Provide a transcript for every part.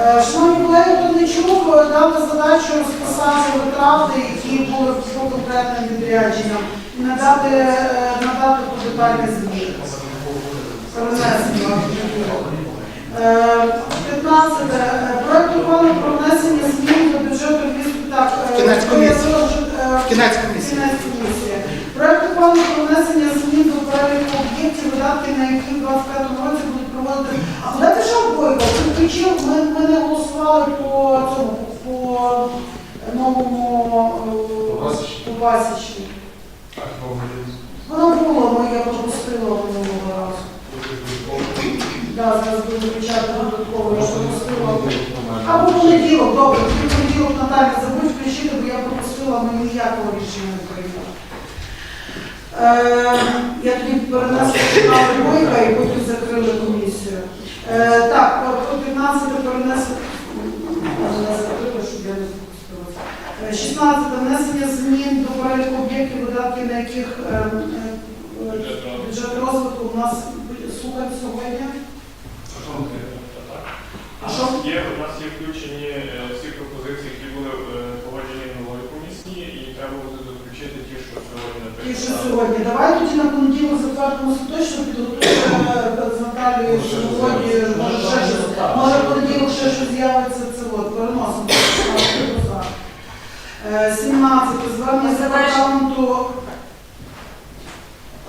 Е, Шановні колеги, Тодничук дали задачу розписати витрати, які були по конкретним відрядженням, і надати, е, надати по. Перенесення. Е, 15. Е, Проект ухвали про внесення змін до бюджету так. Кінець комісії. Кінець комісії. Проект ухвали про внесення змін до переліку об'єктів, видатки на які в 25 році будуть проводити. А куди що Бойко? Ми, ми не голосували по цьому, по новому е, по Васічній. Воно було, ми я пропустила минулого разу. Да, зараз буду включати додатково, я пропустила. Або понеділок, добре, понеділок Наталя забудь включити, бо я пропустила, ми ніякого рішення не прийняли. Е, я тоді перенесла Бойка і потім закрили комісію. Е, так, по- по 15 перенесли. Я закрила, щоб я не пропустила. Е, 16. Внесення змін до переліку об'єктів, видатки на яких е, бюджет розвитку у нас слухаємо сьогодні. А що? Є, у нас є включені всі пропозиції, які були е, погоджені нової комісії, і треба буде доключити ті, що сьогодні І написано. що сьогодні? Давай тоді на понеділок затвердимо точно підготуємо е, з Наталією сьогодні, може ще щось, може в понеділок ще щось з'явиться, це от, переносимо. Е, 17. Звернення з департаменту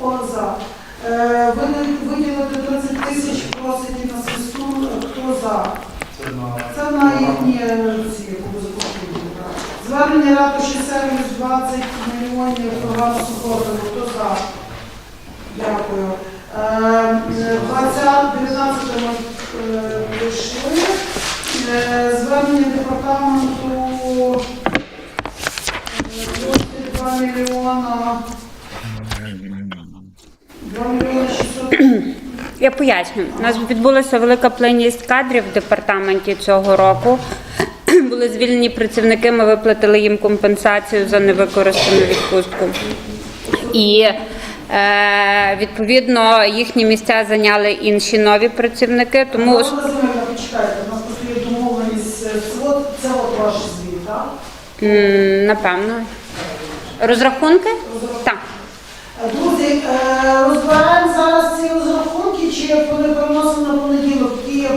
ОЗА. Е, Виділити 30 тисяч просить на свисту. Хто за? Це на їхні е, ці закупівлі. так. Звернення ратуші сервіс 20 мільйонів програма супорту. Хто за? Дякую. Е, 20, 19 ми е, прийшли. Е, Звернення департаменту е, 2 мільйона 2 мільйони 600 Я поясню. У нас відбулася велика плинність кадрів в департаменті цього року. Були звільнені працівники, ми виплатили їм компенсацію за невикористану відпустку. І е, відповідно їхні місця зайняли інші нові працівники. Тому почекайте, у нас є домовленість. е, Це от, ваш звіт, так? напевно розрахунки? Так. Е, Друзі, розбираємо зараз ці розрахунки, чи вони переносимо на понеділок, які є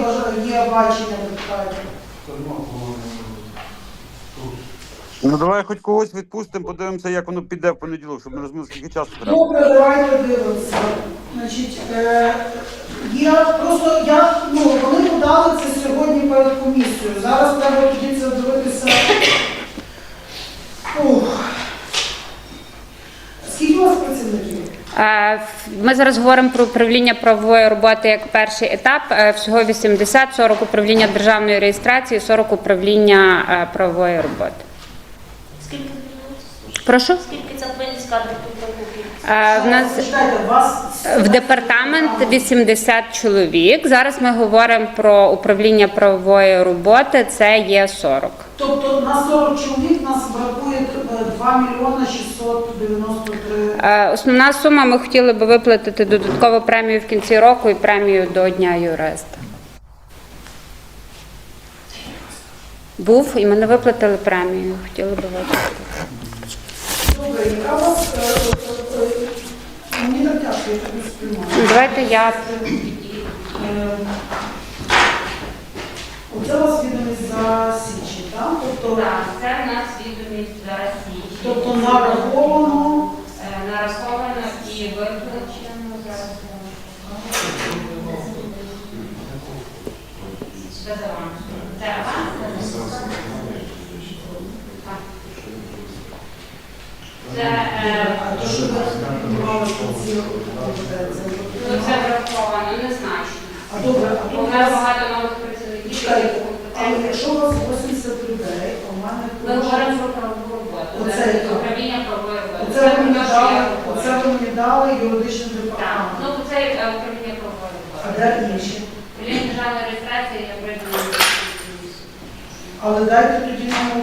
бачення Ну давай хоч когось відпустимо, подивимося, як воно піде в понеділок, щоб ми розуміли, скільки часу треба. Добре, давайте дивимося. Значить, е, я просто, я, ну, вони подали це сьогодні перед комісією. Зараз треба тоді це дивитися. Ух. Скільки у вас працівників? Е, Ми зараз говоримо про управління правової роботи як перший етап. Е, Всього 80, 40 управління державної реєстрації, 40 управління е, правової роботи. Скільки? Прошу. Скільки ця плинність кадрів тут? Е, В нас в департамент 80 чоловік. Зараз ми говоримо про управління правової роботи. Це є 40. Тобто на 40 чоловік нас бракує е, 2 мільйони 693. Е, Основна сума ми хотіли би виплатити додаткову премію в кінці року і премію до Дня юриста. Був і мене виплатили премію. Хотіли би виплатити. Добре, яка у вас... е, е, Мені так тяжко, я тобі сприймаю. Ну, Давайте я Оце у вас відомість за січень, так? Тобто, Так, це в нас відомість за січень. тобто нараховано Е, нараховано і виплачено зараз. Без авансу. Це аванс? Так. Це, е, ці ну, це враховано, незначно. А добре, а то у нас багато нових працівників. Але якщо у вас 80 людей, у мене... Ми говоримо про правову роботу. Це управління правової роботи. Оце ви мені дали, я оце говорю. ви мені дали юридичний департамент. ну це е, управління правової роботи. А де інші? Управління державної реєстрації я прийду. Але дайте тоді нам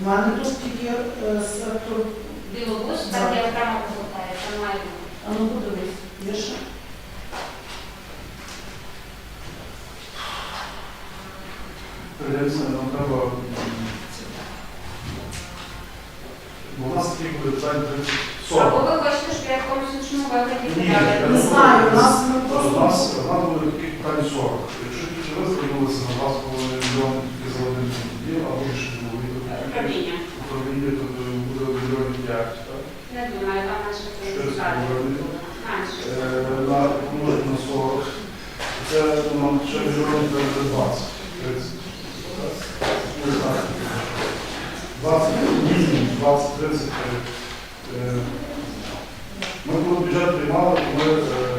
У мене тут тільки е, сектор. Білобус, так я окремо повертаю, там маю. А ну подивись, є ще. Нам треба. У нас таких буде питань 40. Або ви хочете, щоб я в комусь іншому вигляді питала? Не знаю, у нас не просто. У нас буде таких питань 40. Якщо тільки ви звернулися на вас, коли Управління. управління, то буде мільйонів 5, так? Не думаю, там менше Чотириста Менше. Е, на помножити на 40. Це нам ще мільйонів буде 20. 30. Не знаю. 20, 20, 30. Е, Ми коли бюджет приймали, ми е,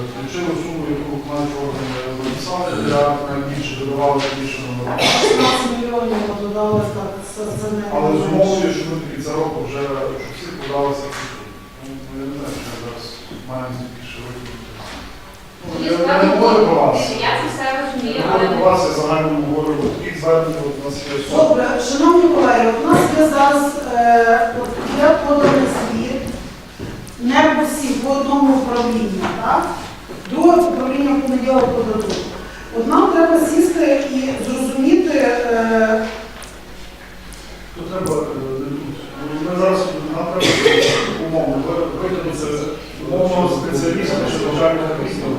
включили суму, яку виконавчі органи записали, для найбільше додавали більше номерів. 15 мільйонів додали, так, це, це не... Але з умовою, що ми до кінця року вже щоб всі подалися. Ну, Я не знаю, що зараз маємо більше виконати. Ну, Я я не говорю про вас. Я це все розумію, Я але говорю про вас, я загально говорю, от таких звернень от у нас є сотні. Добре, шановні колеги, от у нас є зараз е, от є поданий звіт, не по всіх, по одному управлінню, так? Друге управління в понеділок подадуть. От нам треба сісти і зрозуміти, е, Тут треба, е, ну, ми зараз, треба умовно ви- витягнути умовного спеціаліста, що навчальника відділу,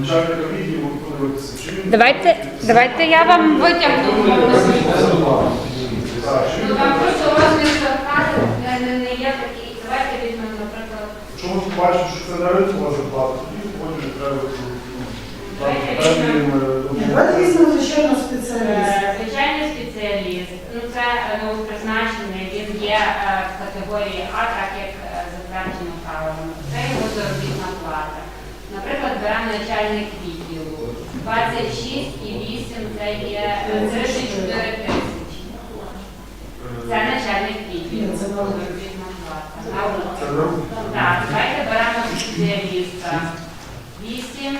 начальника відділу подивитися. Давайте, давайте я вам витягну. Ну там просто розмір зарплати не, не, не є такий. Давайте візьмемо, наприклад. Якщо ми побачимо, що це не ринкова зарплата, тоді потім треба ну, е, ні, давайте візьмемо звичайно спеціаліста. Е, Звичайний спеціаліст, ну це е, новопризначений, він є е, в категорії А, так як е, затверджено правилами. Це його заробітна плата. Наприклад, беремо начальник відділу. 26 і 8 це є е, 34 тисячі. Це начальник відділу. Це заробітна плата. Так, давайте беремо спеціаліста. 8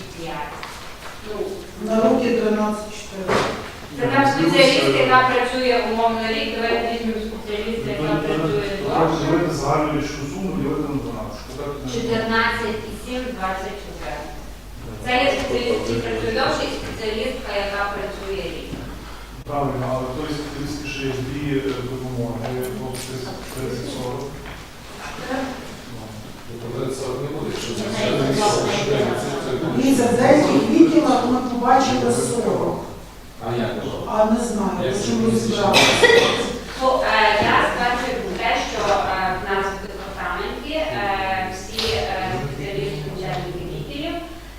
і 5. Ну, На руки 13-4. Це спеціаліст, яка працює умовно рік, давайте візьмемо спеціаліста, яка працює Треба довше. ділити суму, ділити на 12. що 14 і 7, 24. Це є спеціаліст, який працює довше, і спеціалістка, яка працює рік. Правильно, але той спеціаліст ще є дві е, допомоги, по 30-40. Дивіться, в деяких відділах ми побачили 40. А як? А не знаю, чому розібралися. Е, я стверджую про те, що е, в нас в департаменті е, всі е, спеціалісти начальники відділів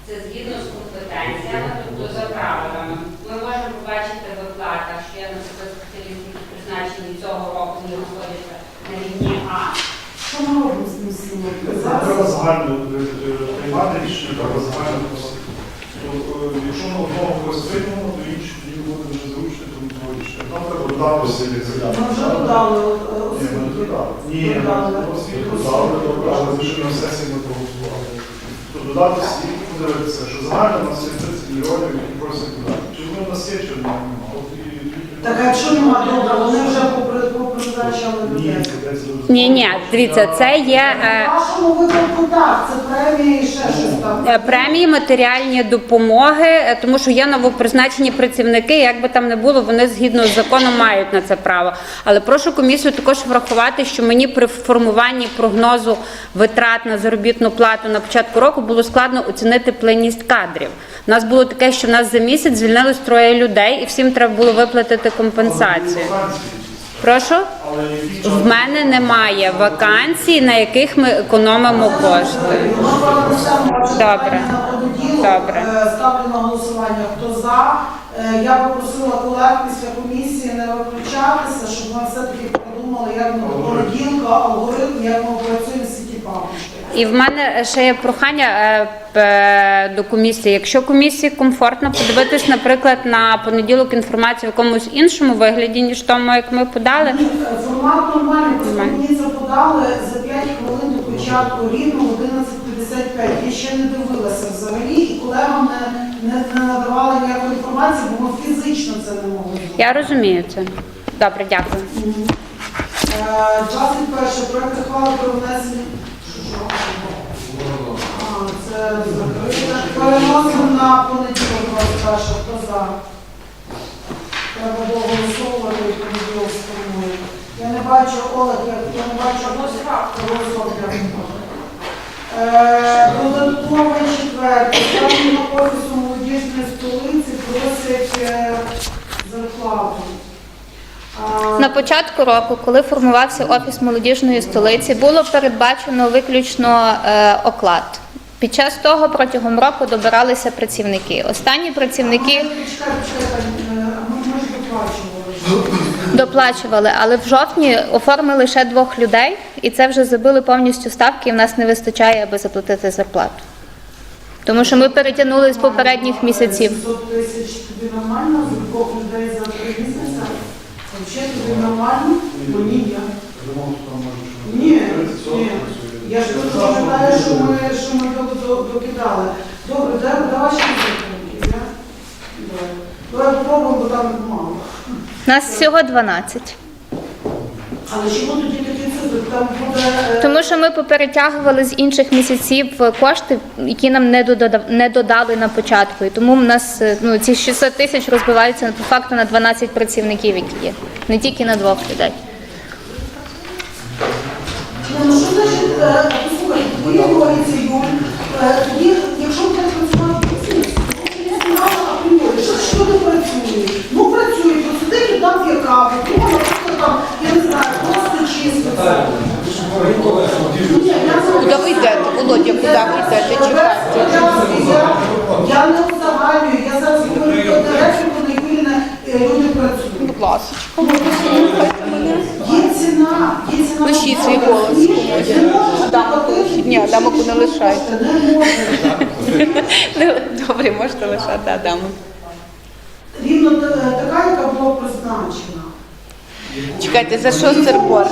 це згідно з компетенціями, тобто за правилами. Ми можемо побачити в виплатах, що є, наприклад, спеціалісти, які призначені цього року, не знаходяться на рівні А. Що ми робимо з ним всім? Треба загально е, е, приймати рішення, треба загально. То, е, Якщо ми одного когось приймемо, то інші тоді буде вже зручно, тому того рішення. Нам треба додати собі заяву. ми вже додали освіту. додали. Ні, Додали. освіту додали, але ми ще на сесії ми проголосували. То додати всіх, подивитися, що загально у нас є 30 мільйонів, які просять додати. Чи вони у нас є, чи немає? Так, а якщо нема добре, вони вже Ні, людей. Ні, ні, дивіться, це є. е, вашому випадку так, це премія і ще щось там. Е, Премії, матеріальні допомоги, е, тому що є новопризначені працівники, як би там не було, вони згідно з законом мають на це право. Але прошу комісію також врахувати, що мені при формуванні прогнозу витрат на заробітну плату на початку року було складно оцінити плинність кадрів. У нас було таке, що в нас за місяць звільнилось троє людей, і всім треба було виплатити компенсацію. Прошу, в мене немає вакансій, на яких ми економимо кошти. Добре. Добре. Ставлю на голосування. Хто за? Е, Я попросила колег після комісії не виключатися, щоб ми все-таки подумали, як ми до понеділка, алгоритм, як ми працюємо з сіті пам'яті. І в мене ще є прохання е, до комісії. Якщо комісії комфортно подивитись, наприклад, на понеділок інформацію в якомусь іншому вигляді, ніж тому, як ми подали. Формат нормальний, просто Нормально. мені це подали за 5 хвилин до початку рівно 11.55. Я ще не дивилася взагалі, і колегам не, не, не надавали ніякої інформації, бо ми фізично це не могли зробити. Я розумію це. Добре, дякую. Е, 21 проект ухвали про внесення. Це. Переносимо на понеділок 21 хто за. Треба доголосовувати і понеділок спрямує. Я не бачу Олег, я не бачу Е, Додатковий четвертий. на офісу молодіжної столиці просить е, зарплату. На початку року, коли формувався офіс молодіжної столиці, було передбачено виключно е, оклад. Під час того протягом року добиралися працівники. Останні працівники доплачували. але в жовтні оформили ще двох людей, і це вже забили повністю ставки, і в нас не вистачає, аби заплатити зарплату. Тому що ми перетягнули з попередніх місяців. 700 тисяч нормально, людей за три місяці? Тобі нормально? Бо ні, я. Ні, ні. Я ж тут пам'ятаю, що ми, що ми до- до- докидали. Добре, давай, ще запитання. Давай. Давай попробуємо, бо там мало. Нас всього 12. Але чому тоді такі цифри? Там буде... е, Тому що ми поперетягували з інших місяців кошти, які нам не додав- не додали на початку. І тому в нас е, ну, ці 600 тисяч розбиваються по факту на 12 працівників, які є, не тільки на двох людей. Ні, Ну що значить, е, послухай, твої логіці, Юль, е, тоді, якщо ти працювати бізнес, то ти знала апріорі, що, що працюєш? Ну працює, посиди і дам я каву, ну, наприклад, там, я не знаю, просто. Ні, Куди ви йдете, Володя, куди ви йдете? Чекайте. Я, не узагальнюю, я зараз говорю про директор, не- е, люди працюють. Будь ласка, послухайте мене. Є ціна, є ціна. Лишіть свій голос. Ні, Адамику не лишайте. Добре, можете лишати Адаму. Рівно та- така, яка була призначена. Чекайте, за що сербор?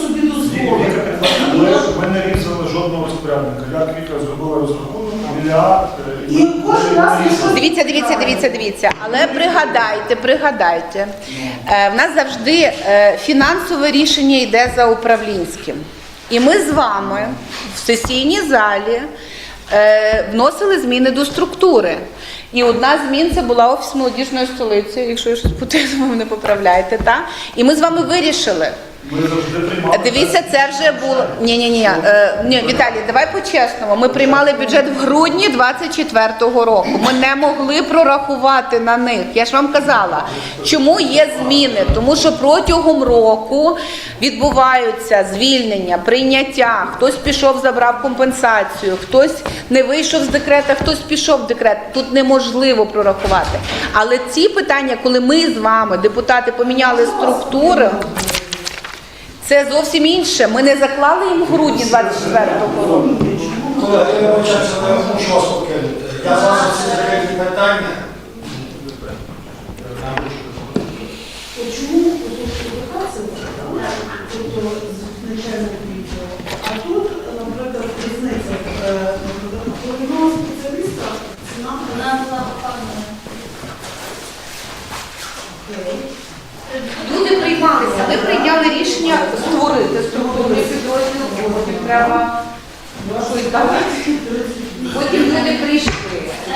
собі дозволити. Ми, не різали жодного розпорядника. Я кілька зробила розрахунок, мільярд. е, І кожен раз Дивіться, дивіться, дивіться, дивіться. Але пригадайте, пригадайте, е, в нас завжди е, фінансове рішення йде за управлінським. І ми з вами в сесійній залі е, вносили зміни до структури. І одна змін це була офіс молодіжної столиці, якщо я щось путаю, ви мене поправляєте, Та? І ми з вами вирішили. Ми завжди приймали. Дивіться, це вже було. Ні, ні, ні. Е, ні, Віталій, давай по-чесному. Ми приймали бюджет в грудні 24-го року. Ми не могли прорахувати на них. Я ж вам казала, чому є зміни? Тому що протягом року відбуваються звільнення, прийняття. Хтось пішов, забрав компенсацію, хтось не вийшов з декрета, хтось пішов в декрет. Тут неможливо прорахувати. Але ці питання, коли ми з вами, депутати, поміняли структури. Це зовсім інше. Ми не заклали їм в грудні 24-го року. Колеги, я вибачаюся, але я мушу вас покинути. Я зараз всі закриті питання. Чому тобто а тут, наприклад, різниця, головного спеціаліста ціна була оформлена. окей. Люди приймалися. Ми прийняли рішення створити структурний підрозділ, потім треба щось давати. Потім люди прийшли,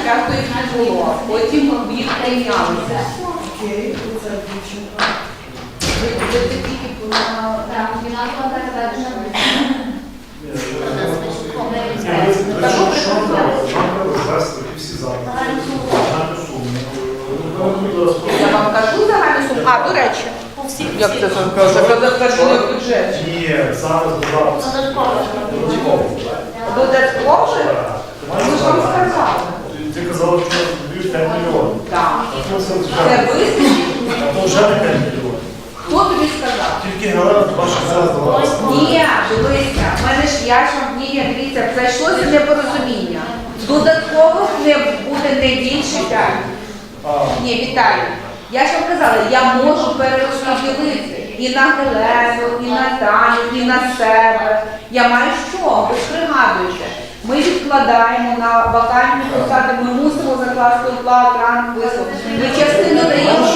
часто їх не було, потім їх прийнялися. Ну, Я вам кажу загальну суму. А, до речі, всіх як це затверджено в бюджеті? Ні, зараз зараз. Додатково. Додатково? Ми ж вам сказали. Ти казала, що дають 5 мільйонів. Так. Це Це визначено. а то вже не 5 мільйонів. Хто тобі сказав? Тільки героя ваша зараз давала. Ні, дивися, в мене ж я ж вам ні, ні, дивіться, зайшлося непорозуміння. Додатково не буде не більше. Ні, Віталій, я ж вам казала, я можу перерозподілити і на Гелену, і на Таню, і на себе. Я маю що? Ви ж пригадуєте. Ми відкладаємо на вакантні посади, ми мусимо закласти оплат, ранг висок. Ми частину даємо.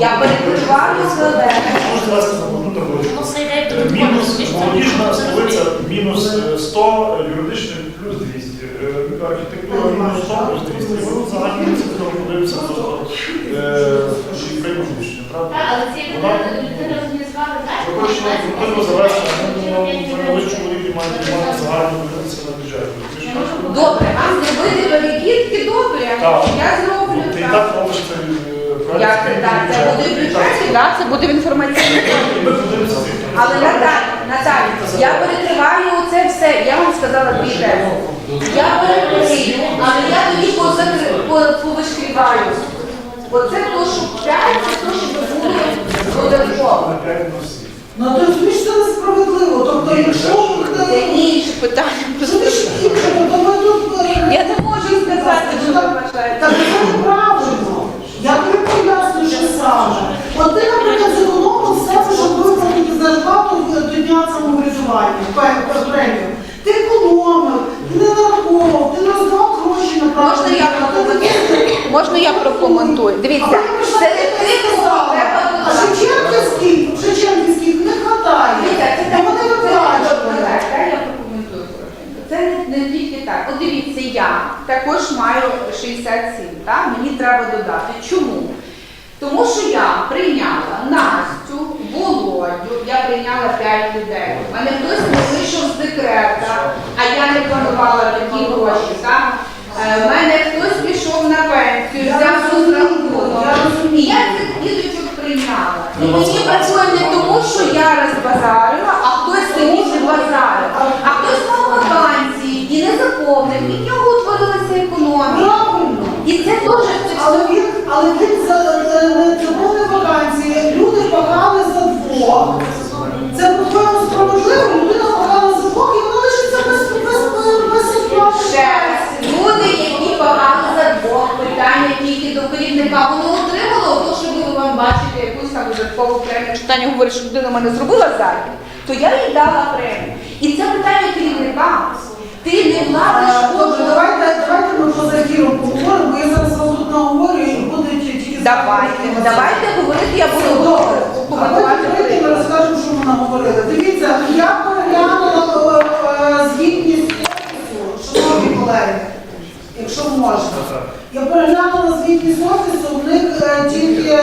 Я перекриваю табличку? себе. Можеш звести нам одну Воно табличку. все йде Е, додатково. Мінус Тобі ж там молодіжна не столиця, мінус е, 100, юридичний плюс 200. Е, Архітектура мінус 100 плюс 200. Ми взагалі не це подивимося, просто е, і приймемо рішення. правда? Так, але ці організували Ви хочете на зупинку завершення, ми на вищому рівні маємо мати загальну позицію на бюджет. Ви ж кажете, Добре, а зробити перекидки добре. Я зроблю Ти і так. так робиш це е. Як це так? Це буде в бюджеті, так? Це буде в інформаційній. Ми подивимося звідки. Наталі, я перекриваю це все. Я вам сказала дві тези. Я перекрию, але я тоді позакри- по- повишкрібаю. Оце то, що п'ять, це то, що було додатково. Ну то розумієш, це несправедливо. Тобто, якщо Це інше питання. Що е, Я не можу сказати, що ви вважаєте. Так це неправильно. Я тобі поясню, що саме. От ти, наприклад, зекономив з себе, щоб виплатити зарплату до дня самоврядування, премію. Ти економив, ти не нараховував, ти не роздавав гроші на Можна я прокоментую? Можна я прокоментую? Дивіться, серед тих, кого треба А додати. Шевченківських, Шевченківських не хватає. Дивіться, це І так, вони це так, виплачували. так, я прокоментую коротенько. Це не, не тільки так. От дивіться, я також маю 67, так? Мені треба додати. Чому? Тому що я прийняла Настю, Володю, я прийняла 5 людей. У мене хтось не вийшов з декрета, а я не планувала такі гроші. Так? Е, У мене хтось пішов на пенсію, Я взяв розумію, розрахунок. я розумію. І я цих діточок прийняла. І мені працює не тому, що я розбазарила, а хтось собі базарив. А хтось мав вакансії і не заповнив, і в нього утворилася економія. Правильно. І це теж це Але він, але він за не заповнив вакансії, люди пахали за двох. Це по-твоєму справедливо, людина пахала за двох, і вона лишиться без, без, без ще раз. Люди, які погано за двох, питання тільки до керівника, воно отримало, то, що ви вам бачите додаткову премію. Якщо Таня говорить, що людина в мене зробила захід, то я їй дала премію. І це питання керівника. Ти не владиш Е, Добре, давайте, давайте ми поза ефіром поговоримо, бо я зараз вам тут наговорю і будуть тільки... Давайте, давайте говорити, я буду Добре. А потім прийдемо і розкажемо, що ми наговорили. Дивіться, я переглянула е, е, звітність офісу, шановні колеги, якщо можна. Я переглянула звітність офісу, в них е, тільки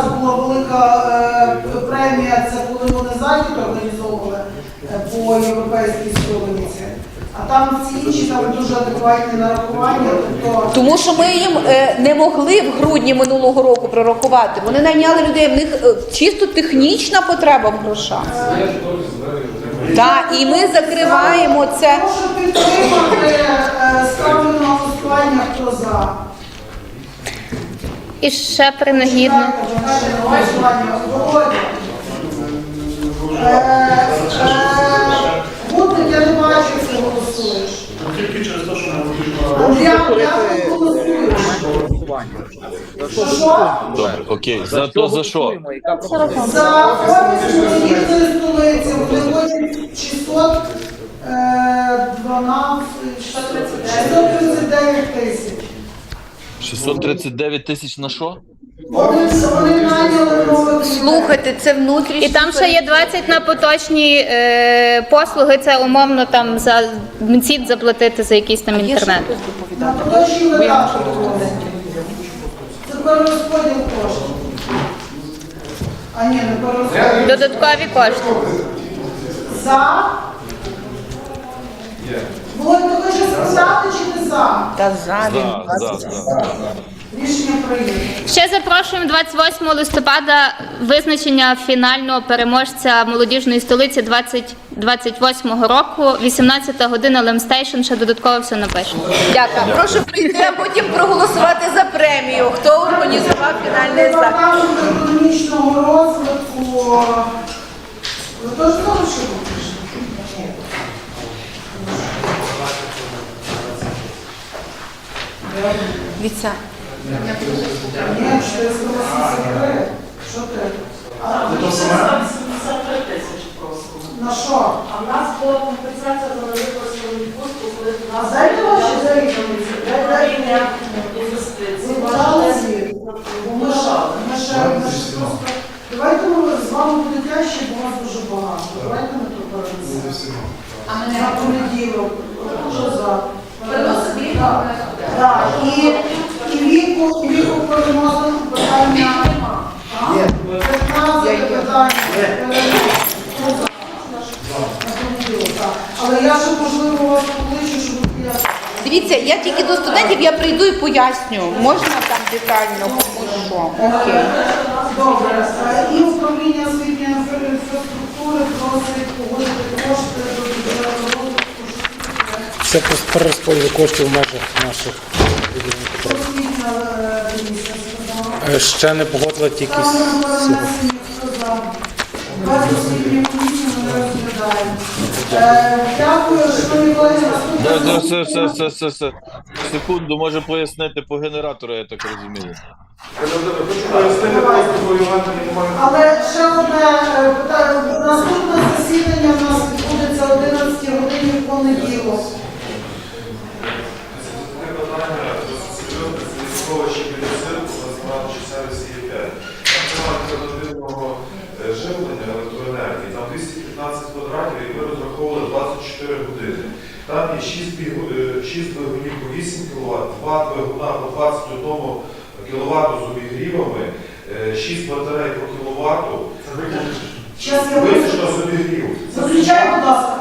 один була велика е, премія, це коли вони захід організовували е, по європейській столиці. А там всі інші там дуже адекватні нарахування, тобто... Тому що ми їм е, не могли в грудні минулого року прорахувати. Вони найняли людей, в них е, чисто технічна потреба в грошах. Так, і ми закриваємо це. Прошу підтримати, е, ставлю на голосування, хто за. І ще принагідно. Гутник, я не бачу, як голосуєш. Тільки через те, що? Що, що? Окей, за то за що? За офіс молодіжної столиці вони хочуть 600, е, 12, 639 тисяч. 639 тисяч на що? Слухайте, це внутрішньо. І там ще є 20 на поточні е, послуги, це умовно там за МЦІД заплатити за якийсь там інтернет. На подачі видатки. Це перерозподіл коштів. А ні, не перерозподіл. Додаткові кошти. За. Володь, ти хочеш сказати чи не за? Та за За, за, за. Рішення прийнято. Ще запрошуємо 28 листопада визначення фінального переможця молодіжної столиці 2028 року, 18 година Лемстейшн, ще додатково все напишемо. Дякую. Прошу прийти, а потім проголосувати за премію. Хто організував фінальний захід? Економічного розвитку. Ви теж знаєте, що ви Віця. Що ти? А, То саме? на що? А в нас була компенсація за невикористану відпустку, коли в А нас дайте ваші заїхали. управління інвестицій. Ви подали звіт? Ми ж- ми ще ми просто... Давайте ми з вами буде тяжче, бо вас дуже багато. Давайте ми тут перенесемо. А На понеділок. Що за? Так, і, і віку, віку переносимо питання. 15 питання. Але я ще можливо вас покличу, щоб я. Дивіться, я тільки до студентів я прийду і поясню. Можна там детально кому що. Окей. Добре. І управління освітньої інфраструктури просить погодити кошти до бюджету розвитку. Це по перерозподілу коштів в межах наших. Освітня е, Ще не погодила тільки Дякую, колеги. Да, все, все, все. Секунду, може пояснити по генератору, я так розумію. Але ще одне е, питання. Наступне засідання в нас відбудеться о 11 годині в понеділок. Це питання досить серйозне, це військовище біля насправді сервісі є 5. Там немає альтернативного е, живлення електроенергії, там 215 квадратів, і ми розраховували 24 години. Там є 6, е, 6 двигунів по 8 кВт, 2 двигуна по 21 кВт з обігрівами, 6 батарей по кВт. Виключно з обігріву. Зазвичай, будь ласка.